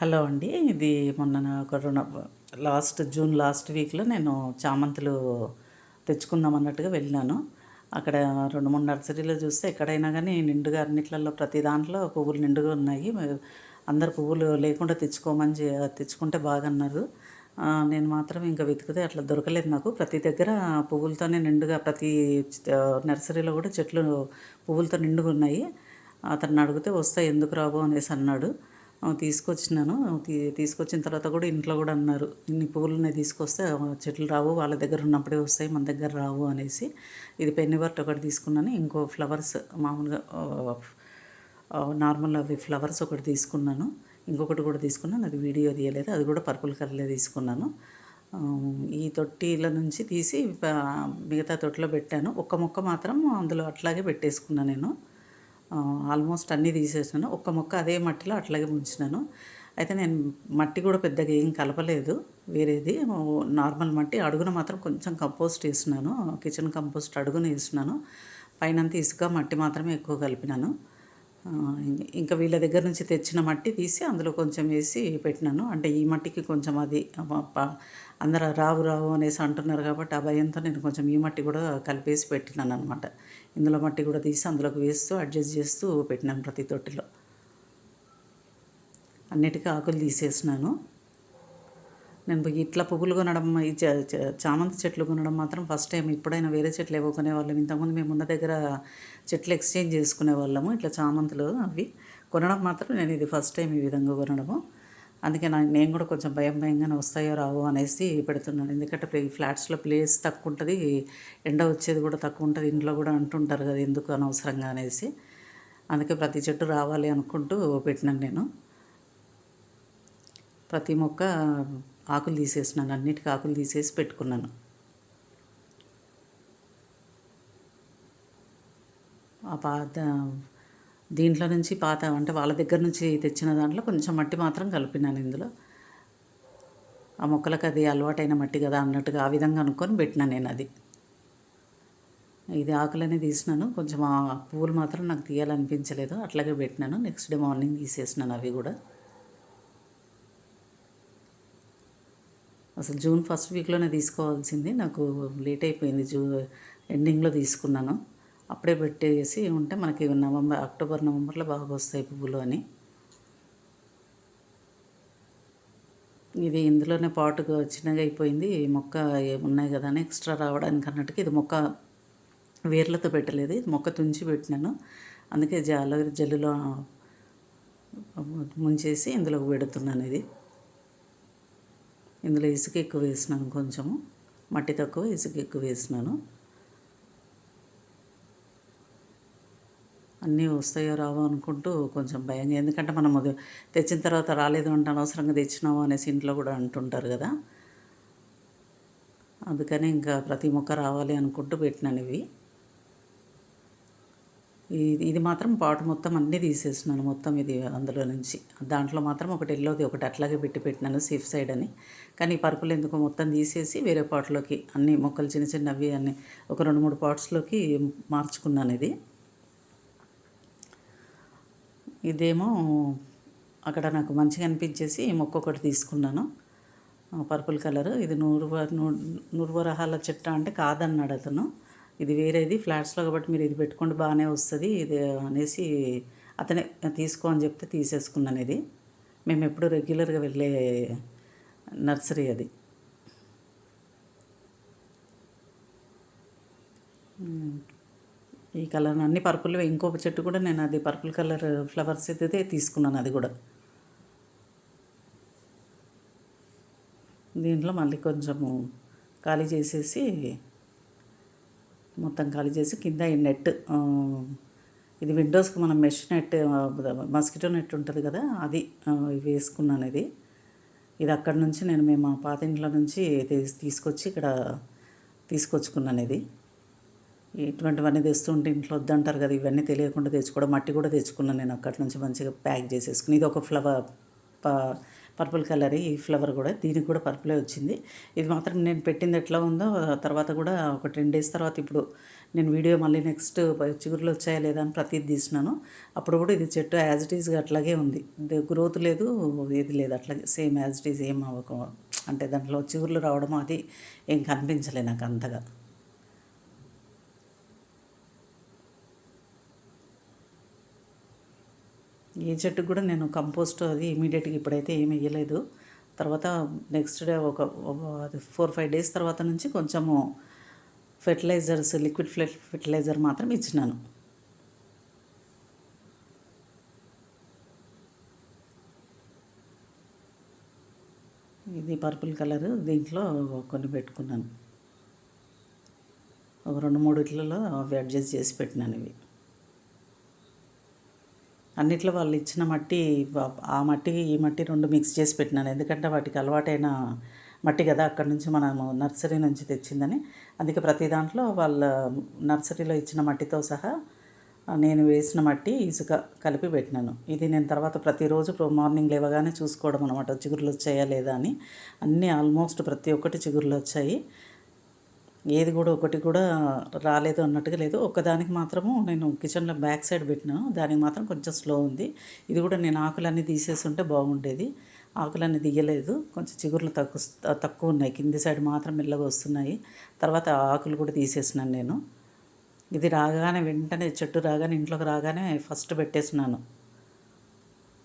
Hello అండి ఇది మొన్న ఒక రెండు లాస్ట్ జూన్ లాస్ట్ వీక్లో నేను చామంతులు తెచ్చుకుందాం అన్నట్టుగా వెళ్ళినాను అక్కడ రెండు మూడు నర్సరీలో చూస్తే ఎక్కడైనా కానీ నిండుగా అన్నిట్లలో ప్రతి దాంట్లో పువ్వులు నిండుగా ఉన్నాయి. అందరు పువ్వులు లేకుండా తెచ్చుకోమని తెచ్చుకుంటే బాగన్నారు. అన్నారు నేను మాత్రం ఇంకా వెతికితే అట్లా దొరకలేదు నాకు. ప్రతి దగ్గర పువ్వులతోనే నిండుగా ప్రతి నర్సరీలో కూడా చెట్లు పువ్వులతో నిండుగా ఉన్నాయి. అతన్ని అడిగితే వస్తాయి ఎందుకు రావు? అనేసి అన్నాడు. తీసుకొచ్చినాను. తీసుకొచ్చిన తర్వాత కూడా ఇంట్లో కూడా అన్నారు ఇన్ని పువ్వులనే తీసుకొస్తే చెట్లు రావు వాళ్ళ దగ్గర ఉన్నప్పుడే వస్తాయి మన దగ్గర రావు అనేసి. ఇది పెన్నివర్ట్ ఒకటి తీసుకున్నాను. ఇంకో ఫ్లవర్స్ మామూలుగా నార్మల్ అవి ఫ్లవర్స్ ఒకటి తీసుకున్నాను. ఇంకొకటి కూడా తీసుకున్నాను. అది వీడియో తీయలేదు. అది కూడా పర్పుల్ కలర్లో తీసుకున్నాను. ఈ తొట్టిల నుంచి తీసి మిగతా తొట్టిలో పెట్టాను. ఒక్క మొక్క మాత్రం అందులో అట్లాగే పెట్టేసుకున్నాను నేను. ఆల్మోస్ట్ అన్నీ తీసేసాను. ఒక్క మొక్క అదే మట్టిలో అట్లాగే ఉంచినాను అయితే నేను మట్టి కూడా పెద్దగా ఏం కలపలేదు వేరేది. నార్మల్ మట్టి అడుగున మాత్రం కొంచెం కంపోస్ట్ వేసినాను. కిచెన్ కంపోస్ట్ అడుగున వేసినాను. పైనంత ఇసుక మట్టి మాత్రమే ఎక్కువ కలిపినాను. ఇంకా వీళ్ళ దగ్గర నుంచి తెచ్చిన మట్టి తీసి అందులో కొంచెం వేసి పెట్టినాను. అంటే ఈ మట్టికి కొంచెం అది అందరూ రావు రావు అనేసి అంటున్నారు కాబట్టి ఆ భయంతో నేను కొంచెం ఈ మట్టి కూడా కలిపేసి పెట్టినాను అనమాట ఇందులో మట్టి కూడా తీసి అందులోకి వేస్తూ అడ్జస్ట్ చేస్తూ పెట్టినాను ప్రతి తొట్టిలో. అన్నిటికీ ఆకులు తీసేసినాను. నేను ఇట్లా పువ్వులు కొనడం ఈ చామంతి చెట్లు కొనడం మాత్రం ఫస్ట్ టైం ఇప్పుడైనా వేరే చెట్లు ఏవో కొనేవాళ్ళం. ఇంతకుముందు మేము ఉన్న దగ్గర చెట్లు ఎక్స్చేంజ్ చేసుకునే వాళ్ళము. ఇట్లా చామంతులు అవి కొనడం మాత్రం నేను ఇది ఫస్ట్ టైం ఈ విధంగా కొనడము. అందుకే నా నేను కూడా కొంచెం భయం భయంగానే వస్తాయో రావో అనేసి పెడుతున్నాను. ఎందుకంటే ఫ్లాట్స్లో ప్లేస్ తక్కువ ఉంటుంది ఎండ వచ్చేది కూడా తక్కువ ఉంటుంది ఇంట్లో కూడా అంటుంటారు కదా ఎందుకు అనవసరంగా అనేసి. అందుకే ప్రతి చెట్టు రావాలి అనుకుంటూ పెట్టినాను నేను. ప్రతి మొక్క ఆకులు తీసేసినాను అన్నిటికీ ఆకులు తీసేసి పెట్టుకున్నాను. ఆ పాత దీంట్లో నుంచి పాత అంటే వాళ్ళ దగ్గర నుంచి తెచ్చిన దాంట్లో కొంచెం మట్టి మాత్రం కలిపినాను ఇందులో. ఆ మొక్కలకు అది అలవాటైన మట్టి కదా అన్నట్టుగా ఆ విధంగా అనుకొని పెట్టినా నేను అది. ఇది ఆకులనే తీసినాను. కొంచెం ఆ పువ్వులు మాత్రం నాకు తీయాలనిపించలేదు. అట్లాగే పెట్టినాను. నెక్స్ట్ డే మార్నింగ్ తీసేసినాను అవి కూడా. అసలు జూన్ ఫస్ట్ వీక్లోనే తీసుకోవాల్సింది. నాకు లేట్ అయిపోయింది జూ ఎండింగ్లో తీసుకున్నాను. అప్పుడే పెట్టేసి ఉంటే మనకి నవంబర్ అక్టోబర్ నవంబర్లో బాగా వస్తాయి పువ్వులు అని. ఇది ఇందులోనే పాటుగా చిన్నగా అయిపోయింది. మొక్క ఉన్నాయి కదా అని ఎక్స్ట్రా రావడానికి అన్నట్టుగా ఇది మొక్క వేర్లతో పెట్టలేదు. ఇది మొక్క తుంచి పెట్టినాను. అందుకే జాలో జల్లులో ముంచేసి ఇందులోకి పెడుతున్నాను ఇది. ఇందులో ఇసుక ఎక్కువ వేసినాను కొంచెము. మట్టి తక్కువ ఇసుక ఎక్కువ వేసినాను. అన్నీ వస్తాయో రావో అనుకుంటూ కొంచెం భయంగా ఎందుకంటే మనం అది తెచ్చిన తర్వాత రాలేదు అంటే అనవసరంగా తెచ్చినాము అనేసి ఇంట్లో కూడా అంటుంటారు కదా. అందుకని ఇంకా ప్రతి మొక్క రావాలి అనుకుంటూ పెట్టినాను ఇవి. ఇది ఇది మాత్రం పాటు మొత్తం అన్నీ తీసేసినాను మొత్తం ఇది అందులో నుంచి. దాంట్లో మాత్రం ఒకటి ఎల్లోది ఒకటి అట్లాగే పెట్టి పెట్టినాను సేఫ్ సైడ్ అని. కానీ పర్పులు ఎందుకు మొత్తం తీసేసి వేరే పాట్లోకి అన్ని మొక్కలు చిన్న చిన్నవి అన్ని ఒక రెండు మూడు పాట్స్లోకి మార్చుకున్నాను ఇది. ఇదేమో అక్కడ నాకు మంచిగా అనిపించేసి మొక్క ఒకటి తీసుకున్నాను. Purple colour. ఇది నూరు నూరువరహాల చెట్ట అంటే కాదన్నాడు అతను. ఇది వేరేది ఫ్లాట్స్లో కాబట్టి మీరు ఇది పెట్టుకుంటే బాగానే వస్తుంది. ఇది అనేసి అతనే తీసుకో అని చెప్తే తీసేసుకున్నాను ఇది. మేము ఎప్పుడు రెగ్యులర్గా వెళ్ళే నర్సరీ అది. ఈ కలర్ అన్ని పర్పుల్ ఇంకొక చెట్టు కూడా నేను అది పర్పుల్ కలర్ ఫ్లవర్స్ అయితే తీసుకున్నాను అది కూడా. దీంట్లో మళ్ళీ కొంచెము ఖాళీ చేసేసి మొత్తం ఖాళీ చేసి కింద ఈ నెట్ ఇది విండోస్కి మనం మెష్ నెట్ మస్కిటో నెట్ ఉంటుంది కదా అది వేసుకున్నాను ఇది ఇది అక్కడి నుంచి నేను మేము మా పాత ఇంట్లో నుంచి తీసుకొచ్చి ఇక్కడ తీసుకొచ్చుకున్నాను ఇది ఇటువంటివన్నీ తెస్తుంటే ఇంట్లో వద్దంటారు కదా ఇవన్నీ తెలియకుండా తెచ్చుకోవడం మట్టి కూడా తెచ్చుకున్నాను నేను అక్కడి నుంచి మంచిగా ప్యాక్ చేసేసుకుని. ఇది ఒక ఫ్లవర్ ప పర్పుల్ కలర్ ఈ ఫ్లవర్ కూడా దీనికి కూడా పర్పులే వచ్చింది. ఇది మాత్రం నేను పెట్టింది ఎట్లా ఉందో తర్వాత కూడా ఒక టెన్ డేస్ తర్వాత ఇప్పుడు నేను వీడియో మళ్ళీ నెక్స్ట్ చిగురులు వచ్చాయా లేదా అని ప్రతిది తీసినాను. అప్పుడు కూడా ఇది చెట్టు యాజ్ ఇట్ ఈస్గా అట్లాగే ఉంది. గ్రోత్ లేదు ఏది లేదు అట్లాగే సేమ్ యాజ్ ఇట్ ఈజ్ ఏం అవ్వక అంటే దాంట్లో చిగురులు రావడం అది ఏం కనిపించలే నాకు అంతగా. ఈ చెట్టుకు కూడా నేను కంపోస్ట్ అది ఇమీడియట్గా ఇప్పుడైతే ఏమి వేయలేదు తర్వాత నెక్స్ట్ డే ఒక ఫోర్ ఫైవ్ డేస్ తర్వాత నుంచి కొంచెము ఫెర్టిలైజర్స్ లిక్విడ్ ఫెర్టిలైజర్ మాత్రం ఇచ్చినాను. ఇది పర్పుల్ కలర్ దీంట్లో కొన్ని పెట్టుకున్నాను. ఒక రెండు మూడు ఇట్లలో అవి అడ్జస్ట్ చేసి పెట్టినాను ఇవి. అన్నిట్లో వాళ్ళు ఇచ్చిన మట్టి ఆ మట్టి ఈ మట్టి రెండు మిక్స్ చేసి పెట్టినాను. ఎందుకంటే వాటికి అలవాటైన మట్టి కదా అక్కడి నుంచి మనము నర్సరీ నుంచి తెచ్చిందని. అందుకే ప్రతి దాంట్లో వాళ్ళ నర్సరీలో ఇచ్చిన మట్టితో సహా నేను వేసిన మట్టి ఇసుక కలిపి పెట్టినాను. ఇది నేను తర్వాత ప్రతిరోజు మార్నింగ్ లేవగానే చూసుకోవడం అనమాట చిగురులు వచ్చాయా లేదా అని. అన్నీ ఆల్మోస్ట్ ప్రతి ఒక్కటి చిగురులు వచ్చాయి. ఏది కూడా ఒకటి కూడా రాలేదు అన్నట్టుగా లేదు. ఒకదానికి మాత్రము నేను కిచెన్లో బ్యాక్ సైడ్ పెట్టినాను దానికి మాత్రం కొంచెం స్లో ఉంది. ఇది కూడా నేను ఆకులన్నీ తీసేసి ఉంటే బాగుండేది. ఆకులన్నీ దిగలేదు కొంచెం చిగుర్లు తక్కువ తక్కువ ఉన్నాయి. కింది సైడ్ మాత్రం మెల్లగా వస్తున్నాయి. తర్వాత ఆకులు కూడా తీసేసినాను నేను. ఇది రాగానే వెంటనే చెట్టు రాగానే ఇంట్లోకి రాగానే ఫస్ట్ పెట్టేసినాను.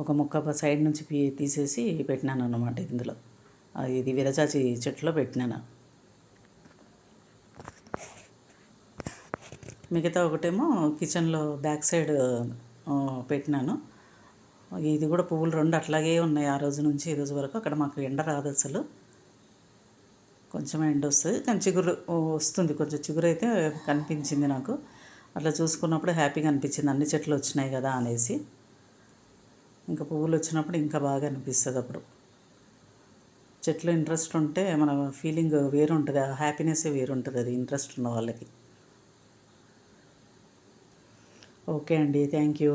ఒక మొక్క సైడ్ నుంచి తీసేసి పెట్టినాను అనమాట ఇందులో ఇది విరజాచి చెట్టులో పెట్టినాను. మిగతా ఒకటేమో కిచెన్లో బ్యాక్ సైడ్ పెట్టినాను. ఇది కూడా పువ్వులు రెండు అట్లాగే ఉన్నాయి ఆ రోజు నుంచి ఈ రోజు వరకు. అక్కడ మాకు ఎండ రాదు అసలు. కొంచెం ఎండ వస్తుంది కానీ చిగురు వస్తుంది. కొంచెం చిగురు అయితే కనిపించింది నాకు. అట్లా చూసుకున్నప్పుడు హ్యాపీగా అనిపించింది. అన్ని చెట్లు వచ్చినాయి కదా అనేసి. ఇంకా పువ్వులు వచ్చినప్పుడు ఇంకా బాగా అనిపిస్తుంది అప్పుడు. చెట్లు ఇంట్రెస్ట్ ఉంటే మన ఫీలింగ్ వేరు ఉంటుంది ఆ హ్యాపీనెస్ వేరు ఉంటుంది అది ఇంట్రెస్ట్ ఉన్న వాళ్ళకి. ఓకే అండి థ్యాంక్ యూ